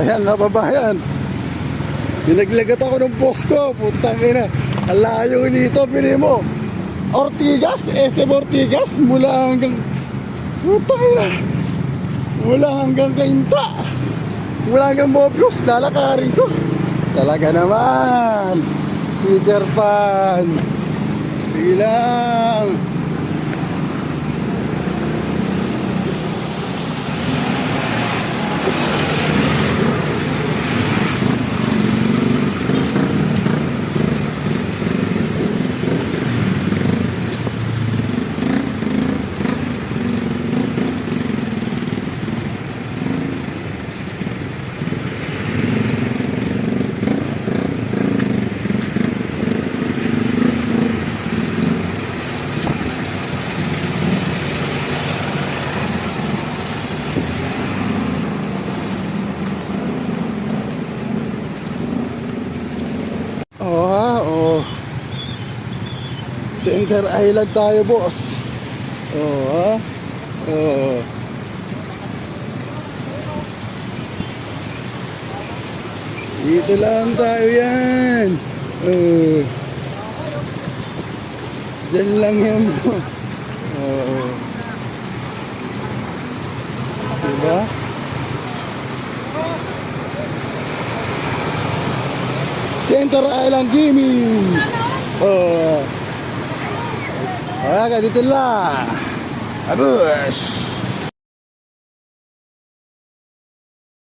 Ayan, kababayan. Pinaglagat ako ng boss ko. Putang ina. Ang layo nito, pili. Ortigas, SM Ortigas, mula hanggang... Putang ina. Mula hanggang Kainta. Mula hanggang Mobius, lalakarin ko. Talaga naman. Peter Pan. Sige lang. Center Island tayo, boss. Oo, ah. Oo. Dito lang tayo yan. Oo. Diyan lang yan. Oo. Diba? Center Island Gaming. Oh. Ayan